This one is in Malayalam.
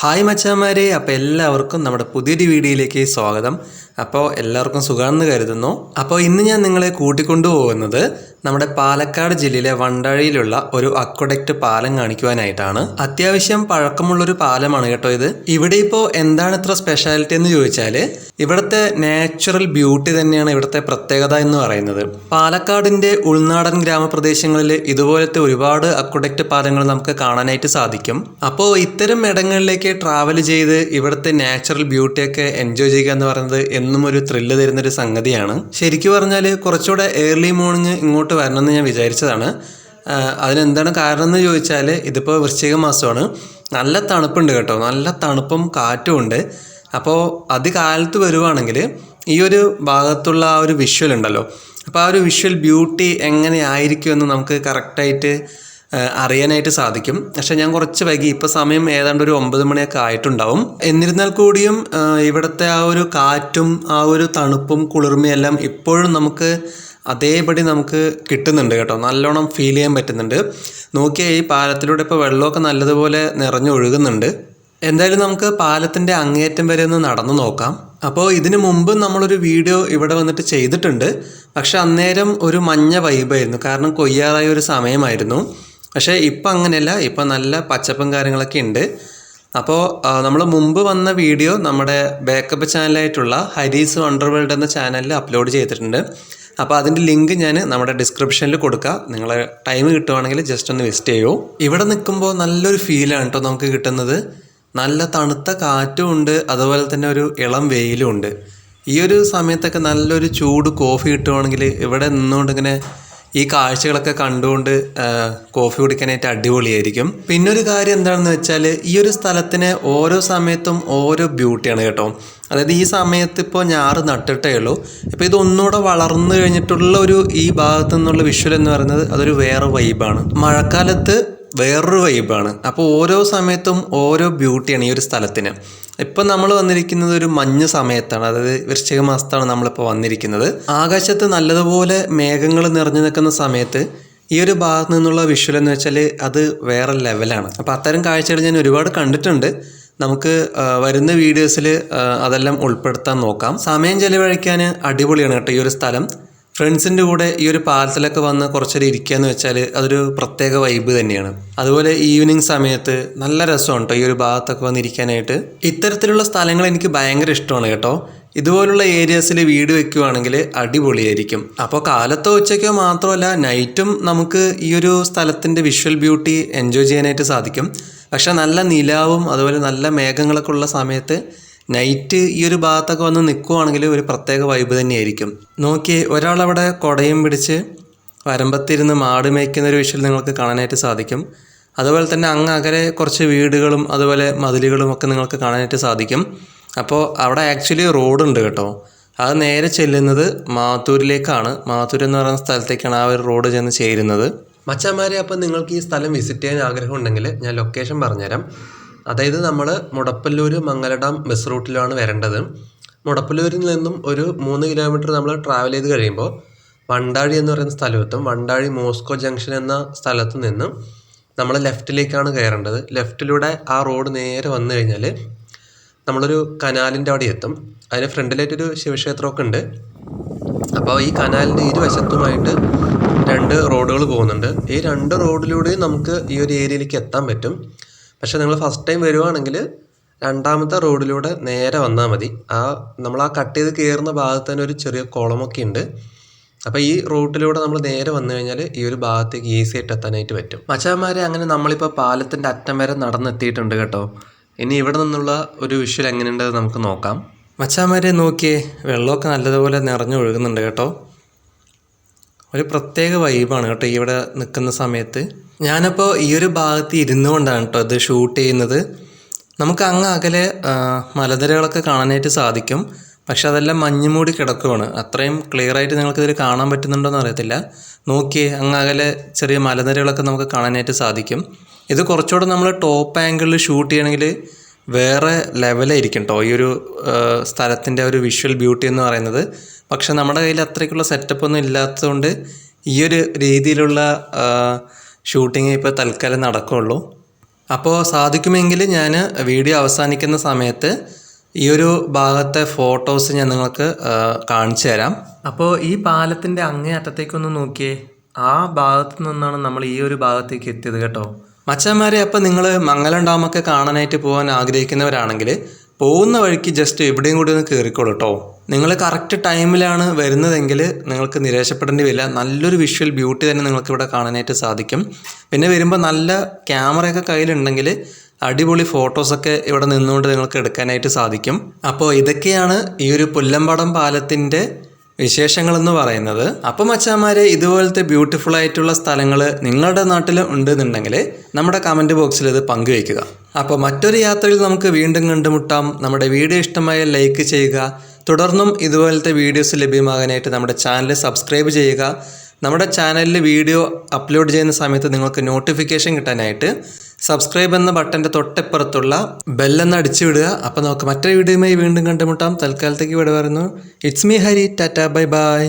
ഹായ് മച്ചാമാരെ അപ്പോൾ എല്ലാവർക്കും നമ്മുടെ പുതിയൊരു വീഡിയോയിലേക്ക് സ്വാഗതം. അപ്പോൾ എല്ലാവർക്കും സുഖമാണെന്ന് കരുതുന്നു. അപ്പോൾ ഇന്ന് ഞാൻ നിങ്ങളെ കൂട്ടിക്കൊണ്ടു പോകുന്നത് നമ്മുടെ പാലക്കാട് ജില്ലയിലെ വണ്ടാഴിയിലുള്ള ഒരു അക്വഡക്റ്റ് പാലം കാണിക്കുവാനായിട്ടാണ്. അത്യാവശ്യം പഴക്കമുള്ളൊരു പാലമാണ് കേട്ടോ ഇത്. ഇവിടെ ഇപ്പോൾ എന്താണ് ഇത്ര സ്പെഷ്യാലിറ്റി എന്ന് ചോദിച്ചാൽ ഇവിടുത്തെ നാച്ചുറൽ ബ്യൂട്ടി തന്നെയാണ് ഇവിടുത്തെ പ്രത്യേകത എന്ന് പറയുന്നത്. പാലക്കാടിന്റെ ഉൾനാടൻ ഗ്രാമപ്രദേശങ്ങളിൽ ഇതുപോലത്തെ ഒരുപാട് അക്വഡക്റ്റ് പാലങ്ങൾ നമുക്ക് കാണാനായിട്ട് സാധിക്കും. അപ്പോൾ ഇത്തരം ഇടങ്ങളിലേക്ക് ട്രാവൽ ചെയ്ത് ഇവിടുത്തെ നാച്ചുറൽ ബ്യൂട്ടിയൊക്കെ എൻജോയ് ചെയ്യുക എന്ന് പറയുന്നത് എന്നും ഒരു ത്രില്ല് തരുന്നൊരു സംഗതിയാണ്. ശരിക്കും പറഞ്ഞാൽ കുറച്ചുകൂടെ ഏർലി മോർണിംഗ് ഇങ്ങോട്ട് വരണമെന്ന് ഞാൻ വിചാരിച്ചതാണ്. അതിനെന്താണ് കാരണം എന്ന് ചോദിച്ചാൽ ഇതിപ്പോൾ വൃശ്ചിക മാസമാണ്. നല്ല തണുപ്പുണ്ട് കേട്ടോ. നല്ല തണുപ്പും കാറ്റും ഉണ്ട്. അപ്പോൾ അതികാലത്ത് വരുവാണെങ്കിൽ ഈ ഒരു ഭാഗത്തുള്ള ആ ഒരു വിഷ്വൽ ഉണ്ടല്ലോ. അപ്പോൾ ആ ഒരു വിഷ്വൽ ബ്യൂട്ടി എങ്ങനെയായിരിക്കും എന്ന് നമുക്ക് കറക്റ്റായിട്ട് അറിയാനായിട്ട് സാധിക്കും. പക്ഷെ ഞാൻ കുറച്ച് വൈകി. ഇപ്പോൾ സമയം ഏതാണ്ട് ഒരു ഒമ്പത് മണിയൊക്കെ ആയിട്ടുണ്ടാവും. എന്നിരുന്നാൽ കൂടിയും ഇവിടുത്തെ ആ ഒരു കാറ്റും ആ ഒരു തണുപ്പും കുളിർമയെല്ലാം ഇപ്പോഴും നമുക്ക് അതേപടി നമുക്ക് കിട്ടുന്നുണ്ട് കേട്ടോ. നല്ലോണം ഫീൽ ചെയ്യാൻ പറ്റുന്നുണ്ട്. നോക്കിയാൽ ഈ പാലത്തിലൂടെ ഇപ്പോൾ വെള്ളമൊക്കെ നല്ലതുപോലെ നിറഞ്ഞൊഴുകുന്നുണ്ട് എന്തായാലും നമുക്ക് പാലത്തിന്റെ അങ്ങേറ്റം വരെ ഒന്ന് നടന്നു നോക്കാം. അപ്പോൾ ഇതിനു മുമ്പ് നമ്മളൊരു വീഡിയോ ഇവിടെ വന്നിട്ട് ചെയ്തിട്ടുണ്ട്. പക്ഷെ അന്നേരം ഒരു മഞ്ഞ വൈബായിരുന്നു കാരണം കൊയ്യാറായ ഒരു സമയമായിരുന്നു. പക്ഷേ ഇപ്പം അങ്ങനെയല്ല. ഇപ്പം നല്ല പച്ചപ്പും കാര്യങ്ങളൊക്കെ ഉണ്ട്. അപ്പോൾ നമ്മൾ മുമ്പ് വന്ന വീഡിയോ നമ്മുടെ ബാക്കപ്പ് ചാനലായിട്ടുള്ള ഹരീസ് വണ്ടർ വേൾഡ് എന്ന ചാനലിൽ അപ്ലോഡ് ചെയ്തിട്ടുണ്ട്. അപ്പോൾ അതിന്റെ ലിങ്ക് ഞാൻ നമ്മുടെ ഡിസ്ക്രിപ്ഷനിൽ കൊടുക്കുക നിങ്ങൾ ടൈം കിട്ടുവാണെങ്കിൽ ജസ്റ്റ് ഒന്ന് വിസിറ്റ് ചെയ്യൂ. ഇവിടെ നിൽക്കുമ്പോൾ നല്ലൊരു ഫീലാണ് കേട്ടോ നമുക്ക് കിട്ടുന്നത്. നല്ല തണുത്ത കാറ്റും ഉണ്ട്. അതുപോലെ തന്നെ ഒരു ഇളം വെയിലും ഉണ്ട്. ഈ ഒരു സമയത്തൊക്കെ നല്ലൊരു ചൂട് കോഫി കിട്ടുവാണെങ്കിൽ ഇവിടെ നിന്നുകൊണ്ട് ഇങ്ങനെ ഈ കാഴ്ചകളൊക്കെ കണ്ടുകൊണ്ട് കോഫി കുടിക്കാനായിട്ട് അടിപൊളിയായിരിക്കും. പിന്നെ ഒരു കാര്യം എന്താണെന്ന് വെച്ചാൽ ഈ ഒരു സ്ഥലത്തിന് ഓരോ സമയത്തും ഓരോ ബ്യൂട്ടിയാണ് കേട്ടോ. അതായത് ഈ സമയത്ത് ഇപ്പോൾ ഞാറ് നട്ടിട്ടേ ഉള്ളൂ. ഇപ്പോൾ ഇതൊന്നുകൂടെ വളർന്നു കഴിഞ്ഞിട്ടുള്ള ഒരു ഈ ഭാഗത്തു നിന്നുള്ള വിഷ്വൽ എന്ന് പറയുന്നത് അതൊരു വേറെ വൈബാണ് മഴക്കാലത്ത് വേറൊരു വൈബാണ് അപ്പോൾ ഓരോ സമയത്തും ഓരോ ബ്യൂട്ടിയാണ് ഈ ഒരു സ്ഥലത്തിന്. ഇപ്പം നമ്മൾ വന്നിരിക്കുന്നത് ഒരു മഞ്ഞ് സമയത്താണ്. അതായത് വൃശ്ചിക മാസത്താണ് നമ്മളിപ്പോൾ വന്നിരിക്കുന്നത്. ആകാശത്ത് നല്ലതുപോലെ മേഘങ്ങൾ നിറഞ്ഞു നിൽക്കുന്ന സമയത്ത് ഈ ഒരു ഭാഗത്ത് നിന്നുള്ള വിഷ്വൽ എന്ന് വെച്ചാൽ അത് വേറെ ലെവലാണ് അപ്പോൾ അത്തരം കാഴ്ചകൾ ഞാൻ ഒരുപാട് കണ്ടിട്ടുണ്ട്. നമുക്ക് വരുന്ന വീഡിയോസിൽ അതെല്ലാം ഉൾപ്പെടുത്താൻ നോക്കാം. സമയം ചെലവഴിക്കാൻ അടിപൊളിയാണ് കേട്ടോ ഈ ഒരു സ്ഥലം. ഫ്രണ്ട്സിന്റെ കൂടെ ഈ ഒരു പാലത്തിലൊക്കെ വന്ന് കുറച്ചേരം ഇരിക്കുക എന്ന് വെച്ചാൽ അതൊരു പ്രത്യേക വൈബ് തന്നെയാണ്. അതുപോലെ ഈവനിങ് സമയത്ത് നല്ല രസമാണ് കേട്ടോ ഈ ഒരു ഭാഗത്തൊക്കെ വന്നിരിക്കാനായിട്ട് ഇത്തരത്തിലുള്ള സ്ഥലങ്ങൾ എനിക്ക് ഭയങ്കര ഇഷ്ടമാണ് കേട്ടോ. ഇതുപോലുള്ള ഏരിയാസിൽ വീട് വെക്കുവാണെങ്കിൽ അടിപൊളിയായിരിക്കും. അപ്പോൾ കാലത്തോ ഉച്ചയ്ക്കോ മാത്രമല്ല നൈറ്റും നമുക്ക് ഈ ഒരു സ്ഥലത്തിന്റെ വിഷ്വൽ ബ്യൂട്ടി എൻജോയ് ചെയ്യാനായിട്ട് സാധിക്കും. പക്ഷേ നല്ല നിലാവും അതുപോലെ നല്ല മേഘങ്ങളൊക്കെ ഉള്ള സമയത്ത് നൈറ്റ് ഈ ഒരു ഭാഗത്തൊക്കെ വന്ന് നിൽക്കുവാണെങ്കിൽ ഒരു പ്രത്യേക വൈബ് തന്നെയായിരിക്കും. നോക്കിയേ അവിടെ കുടയും പിടിച്ച് വരമ്പത്തിരുന്ന് മാട് മേയ്ക്കുന്ന ഒരു വിഷ്വൽ നിങ്ങൾക്ക് കാണാനായിട്ട് സാധിക്കും. അതുപോലെ തന്നെ അങ്ങ് അകലെ കുറച്ച് വീടുകളും അതുപോലെ മതിലുകളും ഒക്കെ നിങ്ങൾക്ക് കാണാനായിട്ട് സാധിക്കും. അപ്പോൾ അവിടെ ആക്ച്വലി റോഡുണ്ട് കേട്ടോ. അത് നേരെ ചെല്ലുന്നത് മാത്തൂരിലേക്കാണ്. മാത്തൂർ എന്ന് പറയുന്ന സ്ഥലത്തേക്കാണ് ആ ഒരു റോഡ് ചെന്ന് ചേരുന്നത്. മച്ചാമാരെ അപ്പം നിങ്ങൾക്ക് ഈ സ്ഥലം വിസിറ്റ് ചെയ്യാൻ ആഗ്രഹമുണ്ടെങ്കിൽ ഞാൻ ലൊക്കേഷൻ പറഞ്ഞുതരാം. അതായത് നമ്മൾ മുടപ്പല്ലൂർ മംഗല ഡാം ബസ് റൂട്ടിലാണ് വരേണ്ടത്. മുടപ്പല്ലൂരിൽ നിന്നും ഒരു മൂന്ന് കിലോമീറ്റർ നമ്മൾ ട്രാവൽ ചെയ്ത് കഴിയുമ്പോൾ വണ്ടാഴി എന്ന് പറയുന്ന സ്ഥലമെത്തും. വണ്ടാഴി മോസ്കോ ജംഗ്ഷൻ എന്ന സ്ഥലത്ത് നിന്നും നമ്മൾ ലെഫ്റ്റിലേക്കാണ് കയറേണ്ടത്. ലെഫ്റ്റിലൂടെ ആ റോഡ് നേരെ വന്നു കഴിഞ്ഞാൽ നമ്മളൊരു കനാലിന്റെ അവിടെ എത്തും. അതിന് ഫ്രണ്ടിലായിട്ടൊരു ശിവക്ഷേത്രമൊക്കെ ഉണ്ട്. അപ്പോൾ ഈ കനാലിന്റെ ഇരുവശത്തുമായിട്ട് രണ്ട് റോഡുകൾ പോകുന്നുണ്ട്. ഈ രണ്ട് റോഡിലൂടെയും നമുക്ക് ഈ ഒരു ഏരിയയിലേക്ക് എത്താൻ പറ്റും. പക്ഷേ നിങ്ങൾ ഫസ്റ്റ് ടൈം വരുവാണെങ്കിൽ രണ്ടാമത്തെ റോഡിലൂടെ നേരെ വന്നാൽ മതി. ആ നമ്മൾ ആ കട്ട് ചെയ്ത് കയറുന്ന ഭാഗത്ത് തന്നെ ഒരു ചെറിയ കുളമൊക്കെ ഉണ്ട്. അപ്പോൾ ഈ റൂട്ടിലൂടെ നമ്മൾ നേരെ വന്നു കഴിഞ്ഞാൽ ഈ ഒരു ഭാഗത്തേക്ക് ഈസി ആയിട്ട് എത്താനായിട്ട് പറ്റും. മച്ചാന്മാരെ അങ്ങനെ നമ്മളിപ്പോൾ പാലത്തിന്റെ അറ്റം വരെ നടന്നെത്തിയിട്ടുണ്ട് കേട്ടോ. ഇനി ഇവിടെ നിന്നുള്ള ഒരു വിഷ്വൽ എങ്ങനെയുണ്ടെന്ന് നമുക്ക് നോക്കാം. മച്ചാന്മാരെ നോക്കിയേ വെള്ളമൊക്കെ നല്ലതുപോലെ നിറഞ്ഞു ഒഴുകുന്നുണ്ട് കേട്ടോ. ഒരു പ്രത്യേക വൈബാണ് കേട്ടോ ഇവിടെ നിൽക്കുന്ന സമയത്ത്. ഞാനപ്പോൾ ഈ ഒരു ഭാഗത്ത് ഇരുന്നു കൊണ്ടാണ് കേട്ടോ ഇത് ഷൂട്ട് ചെയ്യുന്നത്. നമുക്ക് അങ്ങ് അകലെ മലനിരകളൊക്കെ കാണാനായിട്ട് സാധിക്കും. പക്ഷെ അതെല്ലാം മഞ്ഞ് മൂടി കിടക്കുവാണ്. അത്രയും ക്ലിയർ ആയിട്ട് നിങ്ങൾക്കിതിൽ കാണാൻ പറ്റുന്നുണ്ടോയെന്ന് അറിയത്തില്ല. നോക്കിയേ അങ്ങ് അകലെ ചെറിയ മലനിരകളൊക്കെ നമുക്ക് കാണാനായിട്ട് സാധിക്കും. ഇത് കുറച്ചുകൂടെ നമ്മൾ ടോപ്പ് ആംഗിളിൽ ഷൂട്ട് ചെയ്യണമെങ്കിൽ വേറെ ലെവലായിരിക്കും കേട്ടോ ഈ ഒരു സ്ഥലത്തിന്റെ ഒരു വിഷ്വൽ ബ്യൂട്ടി എന്ന് പറയുന്നത്. പക്ഷെ നമ്മുടെ കയ്യിൽ അത്രയ്ക്കുള്ള സെറ്റപ്പ് ഒന്നും ഇല്ലാത്തതുകൊണ്ട് ഈ ഒരു രീതിയിലുള്ള ഷൂട്ടിങ് ഇപ്പോൾ തൽക്കാലം നടക്കുകയുള്ളൂ അപ്പോൾ സാധിക്കുമെങ്കിൽ ഞാൻ വീഡിയോ അവസാനിക്കുന്ന സമയത്ത് ഈ ഒരു ഭാഗത്തെ ഫോട്ടോസ് ഞാൻ നിങ്ങൾക്ക് കാണിച്ചു തരാം. അപ്പോൾ ഈ പാലത്തിന്റെ അങ്ങേ അറ്റത്തേക്കൊന്ന് നോക്കിയേ. ആ ഭാഗത്തു നിന്നാണ് നമ്മൾ ഈ ഒരു ഭാഗത്തേക്ക് എത്തിയത് കേട്ടോ. മച്ചന്മാരെ അപ്പം നിങ്ങൾ മംഗലം ഡാമൊക്കെ കാണാനായിട്ട് പോകാൻ ആഗ്രഹിക്കുന്നവരാണെങ്കിൽ പോകുന്ന വഴിക്ക് ജസ്റ്റ് എവിടെയും കൂടി ഒന്ന് കയറിക്കോളൂ കേട്ടോ നിങ്ങൾ കറക്റ്റ് ടൈമിലാണ് വരുന്നതെങ്കിൽ നിങ്ങൾക്ക് നിരാശപ്പെടേണ്ടി വരില്ല. നല്ലൊരു വിഷ്വൽ ബ്യൂട്ടി തന്നെ നിങ്ങൾക്ക് ഇവിടെ കാണാനായിട്ട് സാധിക്കും. പിന്നെ വരുമ്പോൾ നല്ല ക്യാമറയൊക്കെ കയ്യിലുണ്ടെങ്കിൽ അടിപൊളി ഫോട്ടോസൊക്കെ ഇവിടെ നിന്നുകൊണ്ട് നിങ്ങൾക്ക് എടുക്കാനായിട്ട് സാധിക്കും. അപ്പോൾ ഇതൊക്കെയാണ് ഈ ഒരു പുല്ലമ്പടം പാലത്തിന്റെ വിശേഷങ്ങളെന്ന് പറയുന്നത് അപ്പം മച്ചാമാരെ ഇതുപോലത്തെ ബ്യൂട്ടിഫുൾ ആയിട്ടുള്ള സ്ഥലങ്ങൾ നിങ്ങളുടെ നാട്ടിൽ ഉണ്ടെന്നുണ്ടെങ്കിൽ നമ്മുടെ കമന്റ് ബോക്സിൽ ഇത് പങ്കുവയ്ക്കുക. അപ്പോൾ മറ്റൊരു യാത്രയിൽ നമുക്ക് വീണ്ടും കണ്ടുമുട്ടാം. നമ്മുടെ വീഡിയോ ഇഷ്ടമായ ലൈക്ക് ചെയ്യുക. തുടർന്നും ഇതുപോലത്തെ വീഡിയോസ് ലഭ്യമാകാനായിട്ട് നമ്മുടെ ചാനൽ സബ്സ്ക്രൈബ് ചെയ്യുക. നമ്മുടെ ചാനലിൽ വീഡിയോ അപ്ലോഡ് ചെയ്യുന്ന സമയത്ത് നിങ്ങൾക്ക് നോട്ടിഫിക്കേഷൻ കിട്ടാനായിട്ട് സബ്സ്ക്രൈബ് എന്ന ബട്ടന്റെ തൊട്ടപ്പുറത്തുള്ള ബെല്ലെന്ന് അടിച്ചു വിടുക. അപ്പോൾ നമുക്ക് മറ്റൊരു വീഡിയോയുമായി വീണ്ടും കണ്ടുമുട്ടാം. തൽക്കാലത്തേക്ക് ഇവിടെ വരുന്നു. It's me Hari tata bye bye